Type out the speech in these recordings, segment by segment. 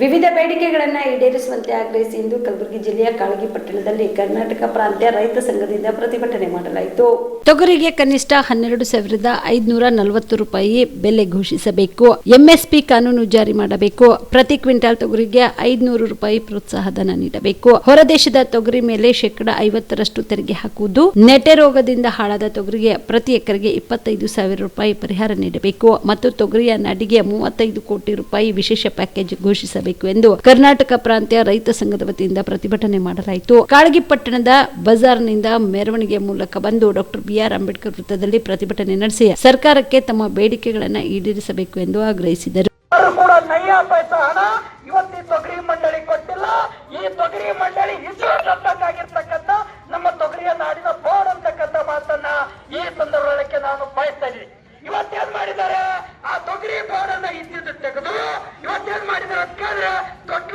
ವಿವಿಧ ಬೇಡಿಕೆಗಳನ್ನು ಈಡೇರಿಸುವಂತೆ ಆಗ್ರಹಿಸಿ ಇಂದು ಕಲಬುರಗಿ ಜಿಲ್ಲೆಯ ಕಾಳಗಿ ಪಟ್ಟಣದಲ್ಲಿ ಕರ್ನಾಟಕ ಪ್ರಾಂತ್ಯ ರೈತ ಸಂಘದಿಂದ ಪ್ರತಿಭಟನೆ ಮಾಡಲಾಯಿತು. ತೊಗರಿಗೆ ಕನಿಷ್ಠ ಹನ್ನೆರಡು ಸಾವಿರದ ಐದುನೂರ ನಲವತ್ತು ರೂಪಾಯಿ ಬೆಲೆ ಘೋಷಿಸಬೇಕು. ಎಂಎಸ್ಪಿ ಕಾನೂನು ಜಾರಿ ಮಾಡಬೇಕು. ಪ್ರತಿ ಕ್ವಿಂಟಾಲ್ ತೊಗರಿಗೆ ಐದುನೂರು ರೂಪಾಯಿ ಪ್ರೋತ್ಸಾಹಧನ ನೀಡಬೇಕು. ಹೊರದೇಶದ ತೊಗರಿ ಮೇಲೆ ಶೇಕಡ ಐವತ್ತರಷ್ಟು ತೆರಿಗೆ ಹಾಕುವುದು. ನೆಟೆ ರೋಗದಿಂದ ಹಾಳಾದ ತೊಗರಿಗೆ ಪ್ರತಿ ಎಕರೆಗೆ ಇಪ್ಪತ್ತೈದು ಸಾವಿರ ರೂಪಾಯಿ ಪರಿಹಾರ ನೀಡಬೇಕು. ಮತ್ತು ತೊಗರಿಯ ನಡಿಗೆ ಮೂವತ್ತೈದು ಕೋಟಿ ರೂಪಾಯಿ ವಿಶೇಷ ಪ್ಯಾಕೇಜ್ ಘೋಷಿಸಬೇಕು. ಎಂದು ಕರ್ನಾಟಕ ಪ್ರಾಂತ್ಯ ರೈತ ಸಂಘದ ವತಿಯಿಂದ ಪ್ರತಿಭಟನೆ ಮಾಡಲಾಯಿತು. ಕಾಳಗಿಪಟ್ಟಣದ ಬಜಾರ್ನಿಂದ ಮೆರವಣಿಗೆ ಮೂಲಕ ಬಂದು ಡಾಕ್ಟರ್ ಬಿಆರ್ ಅಂಬೇಡ್ಕರ್ ವೃತ್ತದಲ್ಲಿ ಪ್ರತಿಭಟನೆ ನಡೆಸಿ ಸರ್ಕಾರಕ್ಕೆ ತಮ್ಮ ಬೇಡಿಕೆಗಳನ್ನು ಈಡೇರಿಸಬೇಕು ಎಂದು ಆಗ್ರಹಿಸಿದರು. ಈ ತೊಗರಿ ಮಂಡಳಿ ಕೊಟ್ಟಿಲ್ಲ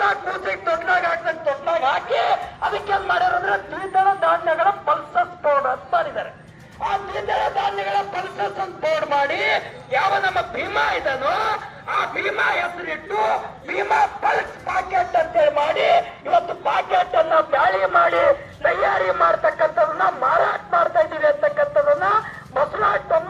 ತೊಟ್ಲಾಗ್ ಕೂಸಿಗೆ ತೊಟ್ಲಾಗ್ ಹಾಕ್ದಂಗೆ ಹಾಕಿ ಹಾಕಿ ಅದಕ್ಕೇನ್ ಮಾಡ್ಯಾರ ಅಂದ್ರೆ ದ್ವಿದಳ ಧಾನ್ಯಗಳ ಪಲ್ಸಸ್ ಪೌಡರ್ ಅಂತ ಮಾಡಿದ್ದಾರೆ. ಆ ದ್ವಿದಳ ಧಾನ್ಯಗಳ ಪಲ್ಸಸ್ ಅಂತ ಪೌಡರ್ ಮಾಡಿ ಯಾವ ನಮ್ಮ ಭೀಮಾ